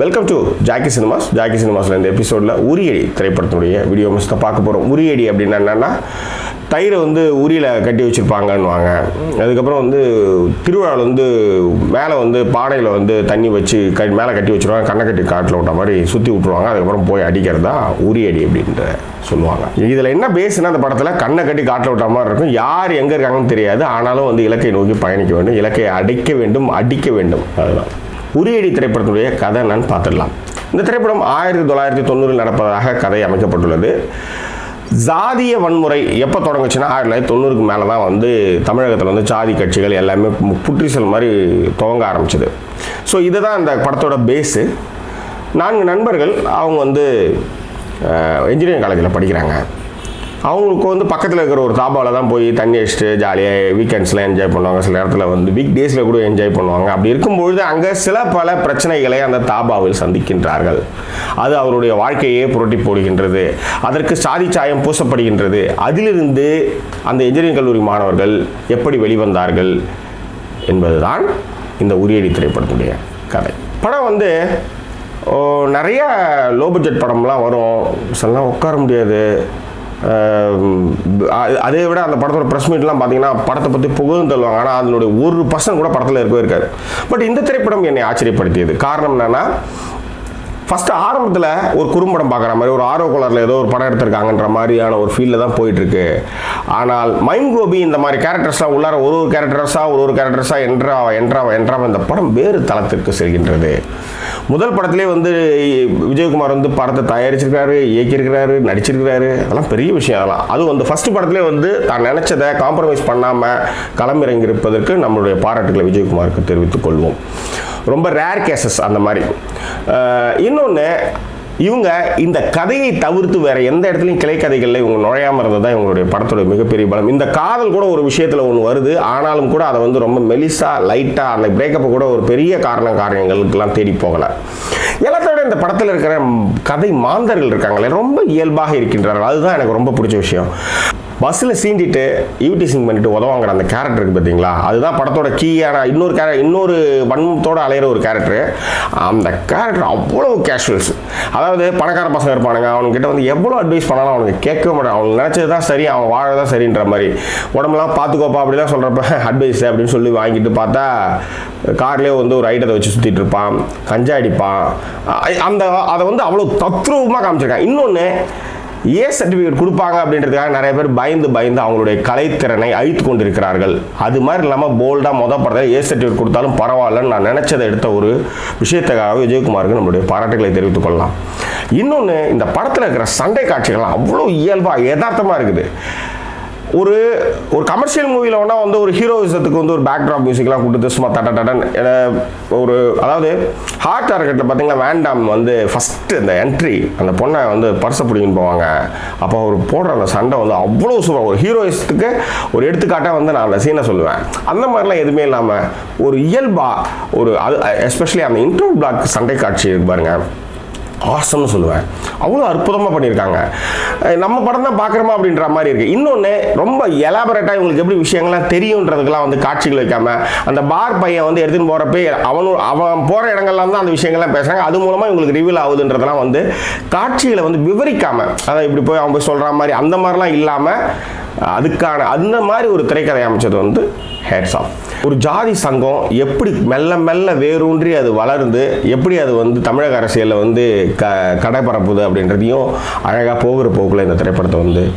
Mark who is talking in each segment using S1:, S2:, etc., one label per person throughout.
S1: Welcome to Jackie Cinemas Jackie சினிமாஸில் இந்த எபிசோடில் உரியடி திரைப்படத்தினுடைய வீடியோ மிஸ் பார்க்க போகிறோம் உரியடி அப்படின்னா என்னென்னா தயிரை வந்து உரியில் கட்டி வச்சுருப்பாங்கன்னுவாங்க. அதுக்கப்புறம் வந்து திருவிழாவில் வந்து மேலே வந்து பானையில் வந்து தண்ணி வச்சு க மேலே கட்டி வச்சுருவாங்க. கண்ணை கட்டி காட்டில் விட்ட மாதிரி சுற்றி விட்ருவாங்க அதுக்கப்புறம் போய் அடிக்கிறதா உரியடி அப்படின்ற சொல்லுவாங்க. இதில் என்ன பேசுனா அந்த படத்தில் கண்ணை கட்டி காட்டில் விட்ட மாதிரி இருக்கும். யார் எங்கே இருக்காங்கன்னு தெரியாது. ஆனாலும் வந்து இலக்கை நோக்கி பயணிக்க வேண்டும். இலக்கை அடைக்க வேண்டும் அடிக்க வேண்டும். அதுதான் உரியடி திரைப்படத்துடைய கதை என்னன்னு பார்த்துடலாம். இந்த திரைப்படம் ஆயிரத்தி தொள்ளாயிரத்தி தொண்ணூறில் நடப்பதாக கதை அமைக்கப்பட்டுள்ளது. ஜாதிய வன்முறை எப்போ தொடங்குச்சுன்னா ஆயிரத்தி தொள்ளாயிரத்தி தொண்ணூறுக்கு மேலே தான் வந்து தமிழகத்தில் வந்து ஜாதி கட்சிகள் எல்லாமே மு- புற்றிசல் மாதிரி துவங்க ஆரம்பிச்சது. ஸோ இதுதான் இந்த படத்தோட பேஸு நான்கு நண்பர்கள் அவங்க வந்து இன்ஜினியரிங் காலேஜில் படிக்கிறாங்க. அவங்களுக்கு வந்து பக்கத்தில் இருக்கிற ஒரு தாபாவில் தான் போய் தண்ணி அடிச்சுட்டு ஜாலியாக வீக்கெண்ட்ஸ்லாம் என்ஜாய் பண்ணுவாங்க. சில இடத்துல வந்து வீக் டேஸில் கூட என்ஜாய் பண்ணுவாங்க. அப்படி இருக்கும்பொழுது அங்கே சில பல பிரச்சனைகளை அந்த தாபாவில் சந்திக்கின்றார்கள். அது அவருடைய வாழ்க்கையே புரட்டி போடுகின்றது. அதற்கு சாதி சாயம் பூசப்படுகின்றது. அதிலிருந்து அந்த இன்ஜினியரிங் கல்லூரி மாணவர்கள் எப்படி வெளிவந்தார்கள் என்பதுதான் இந்த உரியடி திரைப்படத்துடைய கதை. படம் வந்து நிறைய லோ பட்ஜெட் படம்லாம் வரும். சிலலாம் உட்கார முடியாது. அதை விட அந்த படத்தோட ப்ரெஸ் மீட்லாம் பார்த்தீங்கன்னா படத்தை பற்றி புகழ்ந்து தள்ளுவாங்க. ஆனால் அதனுடைய ஒரு பர்சன் கூட படத்தில் இருக்கவே இருக்காது. பட் இந்த திரைப்படம் என்னை ஆச்சரியப்படுத்தியது. காரணம் என்னென்னா ஃபஸ்ட்டு ஆரம்பத்தில் ஒரு குறும்படம் பார்க்குற மாதிரி ஒரு ஆர்வ கலரில் ஏதோ ஒரு படம் எடுத்திருக்காங்கன்ற மாதிரியான ஒரு ஃபீலில் தான் போயிட்டுருக்கு. ஆனால் மைம் கோபி இந்த மாதிரி கேரக்டர்ஸாக உள்ளார ஒரு ஒரு கேரக்டர்ஸாக ஒரு ஒரு கேரக்டர்ஸாக என்றா என்றா என்றாவ இந்த படம் வேறு தளத்திற்கு செல்கின்றது. முதல் படத்திலே வந்து விஜயகுமார் வந்து படத்தை தயாரிச்சிருக்காரு இயக்கியிருக்கிறாரு நடிச்சிருக்கிறாரு. அதெல்லாம் பெரிய விஷயம் அதெல்லாம். அது வந்து ஃபஸ்ட்டு படத்திலே வந்து தான் நினச்சதை காம்ப்ரமைஸ் பண்ணாமல் களமிறங்கியிருப்பதற்கு நம்மளுடைய பாராட்டுகளை விஜயகுமாருக்கு தெரிவித்துக் கொள்வோம். ரொம்ப ரேர் கேசஸ் அந்த மாதிரி. இன்னொன்று இவங்க இந்த கதையை தவிர்த்து வேற எந்த இடத்துலையும் கிளை கதைகளில் இவங்க நுழையாமல் இருந்தது தான் இவங்களுடைய படத்தோட மிகப்பெரிய பலம். இந்த காதல் கூட ஒரு விஷயத்தில் ஒன்று வருது. ஆனாலும் கூட அதை வந்து ரொம்ப மெலிசா லைட்டாக அந்த பிரேக்கப்பை கூட ஒரு பெரிய காரண காரியங்களுக்கெல்லாம் தேடி போகலை. இந்த படத்தில் இருக்கிற கதை மாந்தர்கள் இருக்காங்களே ரொம்ப இயல்பாக இருக்கின்றார்கள். அதுதான் எனக்கு ரொம்ப பிடிச்ச விஷயம். பஸ்ஸில் சீண்டிட்டு யூடிசிங் பண்ணிட்டு உதவாங்கிற அந்த கேரக்டர் இருக்குது பார்த்தீங்களா அதுதான் படத்தோட கீயான இன்னொரு கேர இன்னொரு வன்மத்தோடு அலையிற ஒரு கேரக்டர் அந்த கேரக்டர் அவ்வளோ கேஷுவல்ஸ் அதாவது பணக்கார பசங்க இருப்பானுங்க அவனுக்கிட்ட வந்து எவ்வளோ அட்வைஸ் பண்ணாலும் அவனுக்கு கேட்கவே மாட்டான் அவனுக்கு நினச்சது தான் சரி அவன் வாழ தான் சரின்ற மாதிரி. உடம்புலாம் பார்த்துக்கோப்பா அப்படி தான் சொல்கிறப்ப அட்வைஸ் அப்படின்னு சொல்லி வாங்கிட்டு பார்த்தா கார்லேயே வந்து ஒரு ஐட்டத்தை வச்சு சுற்றிட்டு இருப்பான் கஞ்சா அடிப்பான். அந்த அதை வந்து அவ்வளோ தத்ரூபமாக காமிச்சிருக்காங்க. இன்னொன்று ஏ சர்டிஃபிகேட் கொடுப்பாங்க அப்படின்றதுக்காக நிறைய பேர் பயந்து பயந்து அவங்களுடைய கலைத்திறனை அழித்து கொண்டிருக்கிறார்கள். அது மாதிரி இல்லாமல் போல்டாக மொதல் படத்தில் ஏ சர்டிஃபிகேட் கொடுத்தாலும் பரவாயில்லன்னு நான் நினச்சதை எடுத்த ஒரு விஷயத்துக்காக விஜயகுமாருக்கு நம்மளுடைய பாராட்டுகளை தெரிவித்துக் கொள்ளலாம். இன்னொன்று இந்த படத்தில் இருக்கிற சண்டை காட்சிகள் அவ்வளோ இயல்பாக யதார்த்தமாக இருக்குது. ஒரு ஒரு கமர்ஷியல் மூவியில் வேணா வந்து ஒரு ஹீரோயிசத்துக்கு வந்து ஒரு பேக்ட்ராப் மியூசிக்லாம் கொடுத்து சும்மா தட்ட டடன் ஒரு அதாவது ஹார்ட் டார்கெட்டில் பார்த்தீங்கன்னா வேண்டாம் வந்து ஃபஸ்ட்டு அந்த என்ட்ரி அந்த பொண்ணை வந்து பர்ஸை பிடிங்கின்னு போவாங்க. அப்போ அவர் போடுற அந்த சண்டை வந்து அவ்வளோ சூப்பர் ஒரு ஹீரோயிசத்துக்கு ஒரு எடுத்துக்காட்டாக வந்து நான் அந்த சீனை சொல்லுவேன். அந்த மாதிரிலாம் எதுவுமே இல்லாமல் ஒரு இயல்பாக ஒரு அது எஸ்பெஷலி அந்த இன்ட்ரோ பிளாக் சண்டை காட்சி இருக்கு பாருங்கள் ஆசம்னு சொல்லுவேன். அவ்வளோ அற்புதமாக பண்ணியிருக்காங்க. நம்ம படம் தான் பார்க்குறோமா அப்படின்ற மாதிரி இருக்குது இன்னொன்று ரொம்ப எலாபரேட்டாக இவங்களுக்கு எப்படி விஷயங்கள்லாம் தெரியுன்றதுக்கெல்லாம் வந்து காட்சிகள் வைக்காம அந்த பார் பையன் வந்து எடுத்துன்னு போகிறப்ப அவனு அவன் போகிற இடங்கள்லாம் தான் அந்த விஷயங்கள்லாம் பேசுகிறாங்க அது மூலமாக இவங்களுக்கு ரிவீல் ஆகுதுன்றதெல்லாம் வந்து காட்சிகளை வந்து விவரிக்காமல் அதான் இப்படி போய் அவன் போய் சொல்கிற மாதிரி அந்த மாதிரிலாம் இல்லாமல் அதுக்கான அந்த மாதிரி ஒரு திரைக்கதை அமைச்சது வந்து ஹேட்ஸ் ஆஃப் ஒரு ஜாதி சங்கம் எப்படி மெல்ல மெல்ல வேரூன்றி அது வளர்ந்து எப்படி அது வந்து தமிழக அரசியலில் வந்து க கடைபரப்புது அப்படின்றதையும் அழகாக போகிற போக்கில் இந்த திரைப்படத்தை வந்து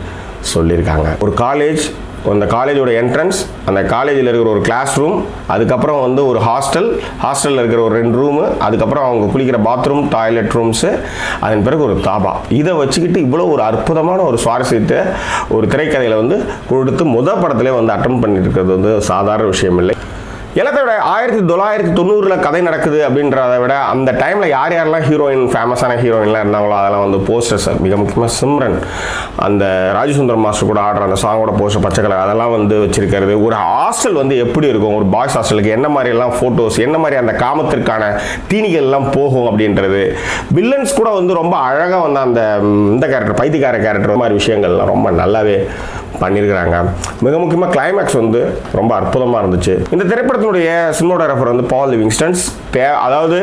S1: சொல்லியிருக்காங்க. ஒரு காலேஜ் அந்த காலேஜோட என்ட்ரன்ஸ் அந்த காலேஜில் இருக்கிற ஒரு கிளாஸ் ரூம் அதுக்கப்புறம் வந்து ஒரு ஹாஸ்டல் ஹாஸ்டலில் இருக்கிற ஒரு ரெண்டு ரூமு அதுக்கப்புறம் அவங்க குளிக்கிற பாத்ரூம் டாய்லெட் ரூம்ஸு அதன் பிறகு ஒரு தாபா. இதை வச்சுக்கிட்டு இவ்வளோ ஒரு அற்புதமான ஒரு சுவாரஸ்யத்தை ஒரு திரைக்கதையில் வந்து கொடுத்து முத படத்திலே வந்து அட்டம் பண்ணிட்டு இருக்கிறது வந்து சாதாரண விஷயம் இல்லை எல்லாத்தை விட ஆயிரத்தி தொள்ளாயிரத்தி தொண்ணூறில் கதை நடக்குது அப்படின்றத விட அந்த டைமில் யார் யாரெல்லாம் ஹீரோயின் ஃபேமஸான ஹீரோயின்லாம் இருந்தாங்களோ அதெல்லாம் வந்து போஸ்டர்ஸ் மிக முக்கியமாக சிம்ரன். அந்த ராஜசுந்தர் மாஸ்டர் கூட ஆடுற அந்த சாங்கோட போஸ்டர் பச்சை கலர் அதெல்லாம் வந்து வச்சிருக்கிறது. ஒரு ஹாஸ்டல் வந்து எப்படி இருக்கும்? ஒரு பாய்ஸ் ஹாஸ்டலுக்கு என்ன மாதிரியெல்லாம் ஃபோட்டோஸ் என்ன மாதிரி அந்த காமத்திற்கான தீனிகள்லாம் போகும் அப்படின்றது. வில்லன்ஸ் கூட வந்து ரொம்ப அழகாக வந்து அந்த இந்த கேரக்டர் பைத்தியக்கார கேரக்டர் மாதிரி விஷயங்கள்லாம் ரொம்ப நல்லாவே பண்ணியிருக்கிறாங்க மிக முக்கியமாக கிளைமேக்ஸ் வந்து ரொம்ப அற்புதமாக இருந்துச்சு. இந்த திரைப்படத்தினுடைய சினிமோட்டோகிராஃபர் வந்து பால் லிவிங்ஸ்டன்ஸ் பே அதாவது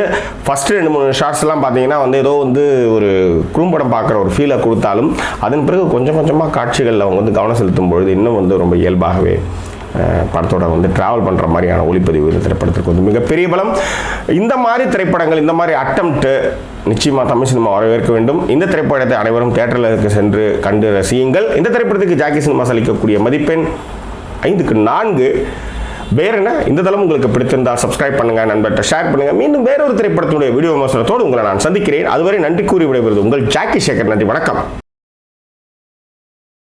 S1: ஃபஸ்ட்டு ரெண்டு மூணு ஷார்ட்ஸ்லாம் பார்த்தீங்கன்னா வந்து ஏதோ வந்து ஒரு குறும்படம் பார்க்குற ஒரு ஃபீலை கொடுத்தாலும் அதன் பிறகு கொஞ்சம் கொஞ்சமாக காட்சிகளில் அவங்க வந்து கவனம் செலுத்தும் பொழுது இன்னும் வந்து ரொம்ப இயல்பாகவே படத்தோட வந்து ட்ராவல் பண்ணுற மாதிரியான ஒளிப்பதிவு இந்த திரைப்படத்திற்கு வந்து மிகப்பெரிய பலம். இந்த மாதிரி திரைப்படங்கள் இந்த மாதிரி அட்டம்ப்ட்டு நிச்சயமாக தமிழ் சினிமா வரவேற்க வேண்டும். இந்த திரைப்படத்தை அனைவரும் தேட்டரில் சென்று கண்டு ரசியுங்கள். இந்த திரைப்படத்துக்கு ஜாக்கி சினிமாஸ் அளிக்கக்கூடிய மதிப்பெண் ஐந்துக்கு நான்கு. வேற என்ன? இந்த தளம் உங்களுக்கு பிடித்திருந்தால் சப்ஸ்கிரைப் பண்ணுங்க நண்பர்கிட்ட ஷேர் பண்ணுங்க. மீண்டும் வேறொரு திரைப்படத்தினுடைய வீடியோ விமர்சனத்தோடு உங்களை நான் சந்திக்கிறேன். அதுவரை நன்றி கூறி விடைபெறுவது உங்கள் ஜாக்கி சேகர் நன்றி வணக்கம்.